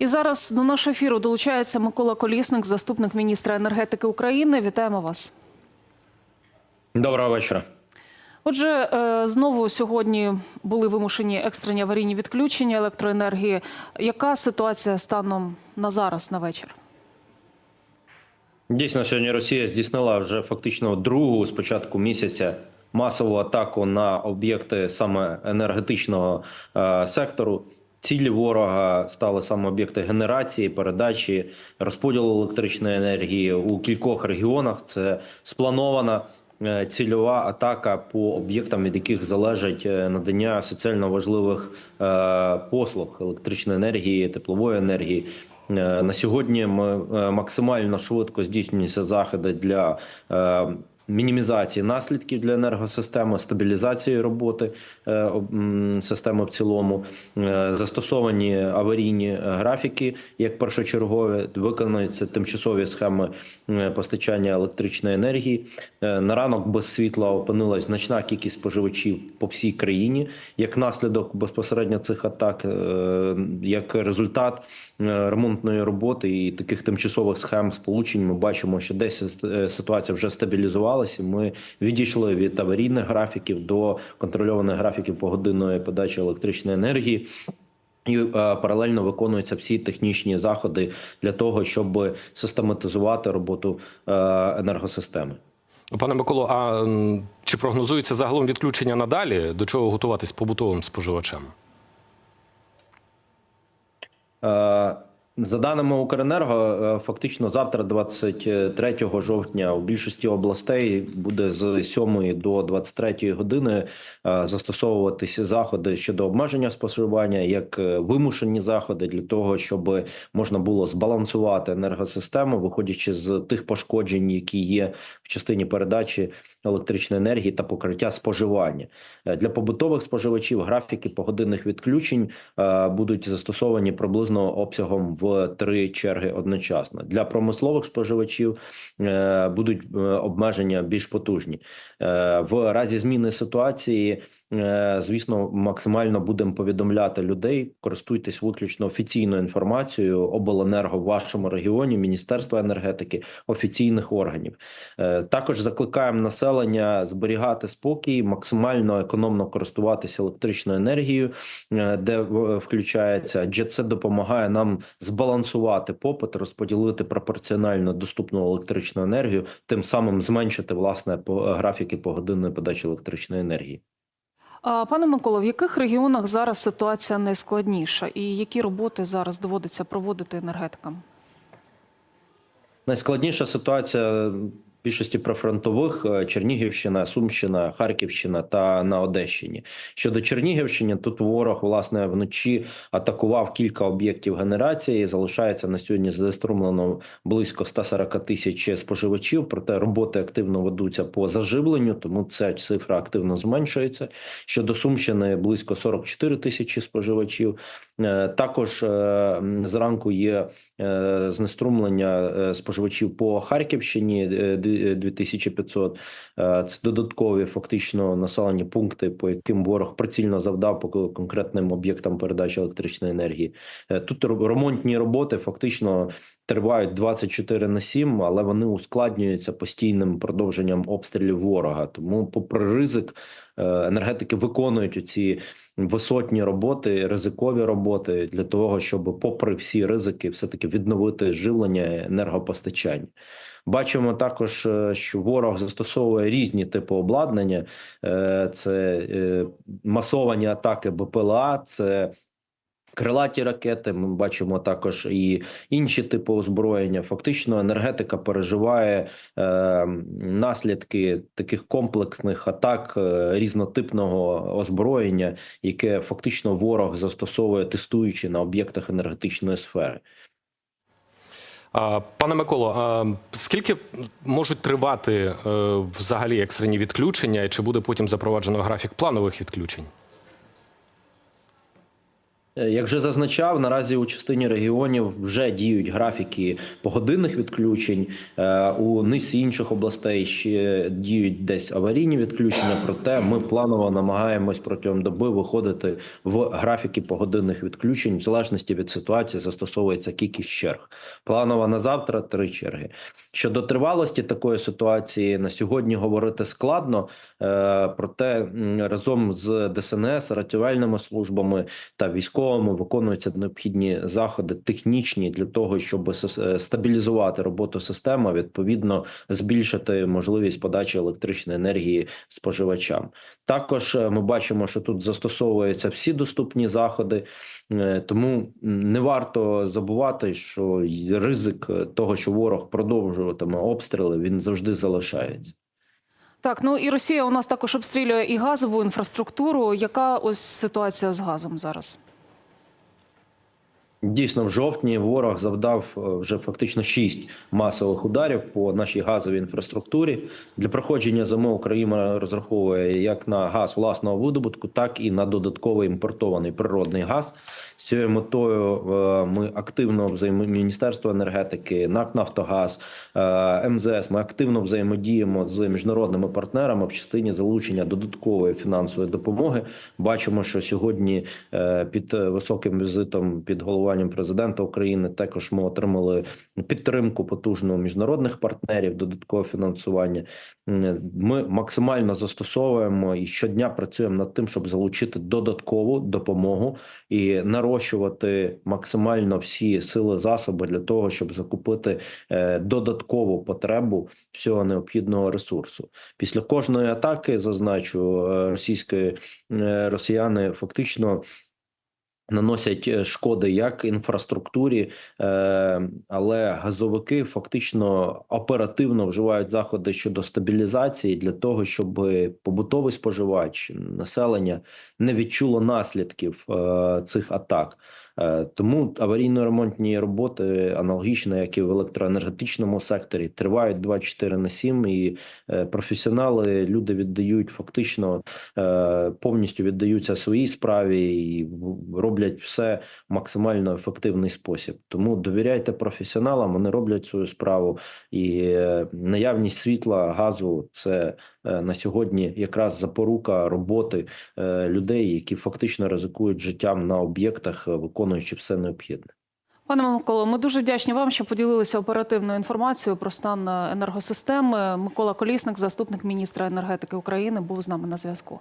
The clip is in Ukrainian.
І зараз до нашого ефіру долучається Микола Колісник, заступник міністра енергетики України. Вітаємо вас. Доброго вечора. Отже, е, знову сьогодні були вимушені екстрені аварійні відключення електроенергії. Яка ситуація станом на зараз на вечір? Дійсно, сьогодні Росія здійснила вже фактично другу з початку місяця масову атаку на об'єкти саме енергетичного е, сектору. Цілі ворога стали саме об'єкти генерації, передачі, розподілу електричної енергії у кількох регіонах. Це спланована е, цільова атака по об'єктам, від яких залежить е, надання соціально важливих е, послуг електричної енергії, теплової енергії. На сьогодні ми максимально швидко здійснюються заходи для мінімізації наслідків для енергосистеми, стабілізації роботи е, системи в цілому, Е, застосовані аварійні графіки як першочергові, виконуються тимчасові схеми е, постачання електричної енергії. На ранок без світла опинилась значна кількість споживачів по всій країні. Як наслідок безпосередньо цих атак, як результат ремонтної роботи і таких тимчасових схем сполучень, ми бачимо, що десь ситуація вже стабілізувалася. Ми відійшли від аварійних графіків до контрольованих графіків погодинної подачі електричної енергії. І е, паралельно виконуються всі технічні заходи для того, щоб систематизувати роботу е, енергосистеми. Пане Миколо, а чи прогнозується загалом відключення надалі? До чого готуватись побутовим споживачам? Е, За даними Укренерго, е, фактично завтра, 23 жовтня, у більшості областей буде з 7 до 23 години е, застосовуватися заходи щодо обмеження споживання, як е, вимушені заходи для того, щоб можна було збалансувати енергосистему, виходячи з тих пошкоджень, які є в частині передачі електричної енергії та покриття споживання для побутових споживачів. Графіки погодинних відключень будуть застосовані приблизно обсягом в три черги одночасно. Для промислових споживачів е, будуть е, обмеження більш потужні Е, в разі зміни ситуації. Звісно, максимально будемо повідомляти людей. Користуйтесь виключно офіційною інформацією обленерго в вашому регіоні, Міністерства енергетики, офіційних органів. Також закликаємо населення зберігати спокій, максимально економно користуватися електричною енергією, де включається, адже це допомагає нам збалансувати попит, розподілити пропорціонально доступну електричну енергію, тим самим зменшити власне по- графіки погодинної подачі електричної енергії. Пане Миколо, в яких регіонах зараз ситуація найскладніша, і які роботи зараз доводиться проводити енергетикам? Найскладніша ситуація більшості прифронтових е, Чернігівщина, Сумщина, Харківщина та на Одещині. Щодо Чернігівщини, тут ворог власне вночі атакував кілька об'єктів генерації. Залишається на сьогодні зареєстровано близько 140 тисяч споживачів. Проте роботи активно ведуться по заживленню, тому ця цифра активно зменшується. Щодо Сумщини, близько 44 тисячі споживачів. Е, Також е, зранку є знеструмлення споживачів по Харківщині 2500. Е, Це додаткові фактично населені пункти, по яким ворог прицільно завдав по конкретним об'єктам передачі електричної енергії. Е, Тут ремонтні роботи фактично тривають 24 на 7, але вони ускладнюються постійним продовженням обстрілів ворога. Тому, попри ризик, е, енергетики виконують ці висотні роботи, ризикові роботи для того, щоб, попри всі ризики, все таки відновити живлення енергопостачання. Бачимо також, е, що ворог застосовує різні типи обладнання: Е, це е, масовані атаки БПЛА, це Крилаті ракети, ми бачимо також і інші типи озброєння. Фактично, енергетика переживає наслідки таких комплексних атак різнотипного озброєння, яке фактично ворог застосовує, тестуючи на об'єктах енергетичної сфери. Пане Миколо, скільки можуть тривати е, взагалі екстрені відключення, і чи буде потім запроваджено графік планових відключень? Е, Як вже зазначав, наразі у частині регіонів вже діють графіки погодинних відключень. Е, У низці інших областей ще діють десь аварійні відключення. Проте ми планово намагаємось протягом доби виходити в графіки погодинних відключень. В залежності від ситуації застосовується кількість черг. Планово на завтра три черги. Щодо тривалості такої ситуації на сьогодні говорити складно. Е, Проте разом з ДСНС, рятувальними службами та військовими виконуються необхідні заходи технічні для того, щоб стабілізувати роботу системи, відповідно збільшити можливість подачі електричної енергії споживачам. Також е, ми бачимо, що тут застосовуються всі доступні заходи, е, тому не варто забувати, що ризик е, того, що ворог продовжуватиме обстріли, він завжди залишається. Так, ну і Росія у нас також обстрілює і газову інфраструктуру. Яка ось ситуація з газом зараз? Дійсно, в жовтні ворог завдав е, вже фактично шість масових ударів по нашій газовій інфраструктурі. Для проходження зими Україна розраховує як на газ власного видобутку, так і на додатковий імпортований природний газ. З цією метою е, ми активно взаємо Міністерство енергетики, НАК Нафтогаз, е, МЗС. Ми активно взаємодіємо з міжнародними партнерами в частині залучення додаткової фінансової допомоги. Бачимо, що сьогодні під високим візитом під головуванням президента України також ми отримали підтримку потужну міжнародних партнерів, додаткове фінансування. Ми максимально застосовуємо і щодня працюємо над тим, щоб залучити додаткову допомогу і нарощувати максимально всі сили засоби для того, щоб закупити е, додаткову потребу всього необхідного ресурсу. Після кожної атаки зазначу е, російської е, росіяни фактично. Наносять е, шкоди як інфраструктурі, е, але газовики фактично оперативно вживають заходи щодо стабілізації для того, щоб побутовий споживач населення не відчуло наслідків е, цих атак. Тому аварійно-ремонтні роботи, аналогічно як і в електроенергетичному секторі, тривають 24 на 7, і професіонали люди віддають фактично повністю віддаються своїй справі і в- роблять все максимально ефективний спосіб. Тому довіряйте професіоналам, вони роблять свою справу, і е, наявність світла, газу це е, на сьогодні якраз запорука роботи е, людей, які фактично ризикують життям на об'єктах, виконуючи все необхідне. Пане Миколо, ми дуже вдячні вам, що поділилися оперативною інформацією про стан енергосистеми. Микола Колісник, заступник міністра енергетики України, був з нами на зв'язку.